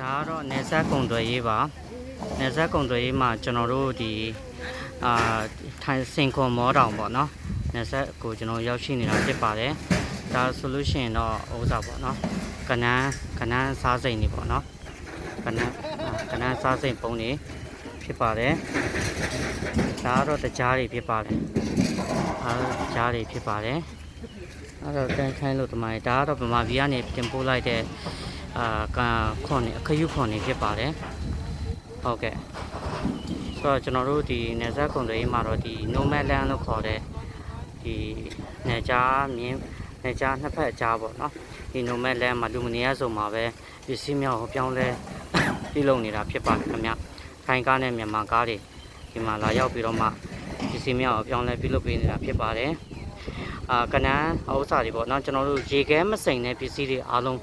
ဒါကတော့နေဆက်ကုံတွေရေးပါနေဆက်ကုံတွေရေးမှာကျွန်တော်တို့ဒီအာထိုင်စင်ခွန်မောတောင်ပေါ့နော်နေဆက်ကိုကျွန်တော်ရောက်ရှိနေတာဖြစ်ပါတယ်ဒါဆိုလို့ရှိရင်တော့ဥစ္စာပေါ့နော်ကနန်းကနန်းစားစိန်နေပေါ့နော်ကနန်းအာကနန်းစားစိန်ပုံနေဖြစ်ပါတယ်ဒါကတော့တကြားတွေဖြစ်ပါတယ်အားတကြားတွေဖြစ်ပါတယ်အဲ့တော့တန်ခိုင်းလို့တမန်ဒါကတော့ဗမာပြည်ကနေတင်ပို့လိုက်တဲ့ အာကခွန်နေအခရုခွန်နေဖြစ်ပါတယ်ဟုတ်ကဲ့ဆိုတော့ကျွန်တော်တို့ဒီနေဆက်ခွန်တွေမှာတော့ဒီ nomad land လို့ခေါ်တဲ့ဒီနေကြားမြင်းနေကြားနှစ်ဖက်အကြားပေါ့နော်ဒီ nomad land မှာလူမနေရဆိုမှာပဲပစ္စည်းများကိုပြောင်းလဲပြုလုပ်နေတာဖြစ်ပါတယ်ခင်ဗျခိုင်ကားနဲ့မြန်မာကားတွေဒီမှာလာရောက်ပြီးတော့မှပစ္စည်းများကိုပြောင်းလဲပြုလုပ်ပေးနေတာဖြစ်ပါတယ်အာကနန်းဥစ္စာတွေပေါ့နော်ကျွန်တော်တို့ရေခဲမစိန်တဲ့ပစ္စည်းတွေအားလုံး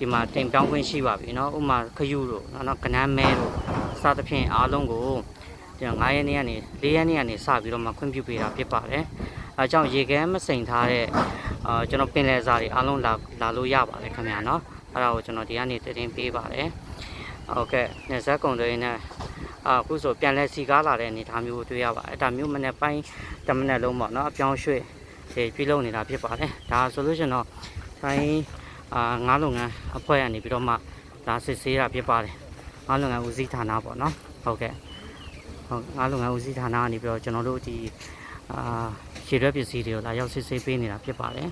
ဒီမှာတင်ပြောင်းခွင့်ရှိပါပြီเนาะဥပမာခယူတို့เนาะကနန်းမဲတို့စသဖြင့်အားလုံးကိုဒီ9ရက်နေ့ကနေ4ရက်နေ့ကနေစပြီးတော့မှခွင့်ပြုပေးတာဖြစ်ပါတယ်အဲကြောင့်ရေခဲမစိန်ထားတဲ့အာကျွန်တော်ပင်လယ်စာတွေအားလုံးလာလာလို့ရပါတယ်ခင်ဗျာเนาะအဲ့ဒါကိုကျွန်တော်ဒီကနေတင်ပေးပါတယ်ဟုတ်ကဲ့နေဆက်ကုံတွေနဲ့အခုဆိုပြန်လဲစီကားလာတဲ့အနေအထားမျိုးကိုတွေ့ရပါတယ်ဒါမျိုးမနေ့ပိုင်းတစ်မနေ့လုံးပေါ့เนาะအပြောင်းရွှေ့ဒီပြုလုပ်နေတာဖြစ်ပါတယ်ဒါဆိုလို့ရှိရင်တော့တိုင်း အာငါးလုပ်ငန်းအဖွဲ့ကနေပြီးတော့မှလာစစ်ဆေးတာဖြစ်ပါတယ်ငါးလုပ်ငန်းဦးစီးဌာနပေါ့နော်ဟုတ်ကဲ့ဟုတ်ငါးလုပ်ငန်းဦးစီးဌာနကနေပြီးတော့ကျွန်တော်တို့ဒီအာခြေရွက်ပစ္စည်းတွေကိုလာရောက်စစ်ဆေးပေးနေတာဖြစ်ပါတယ်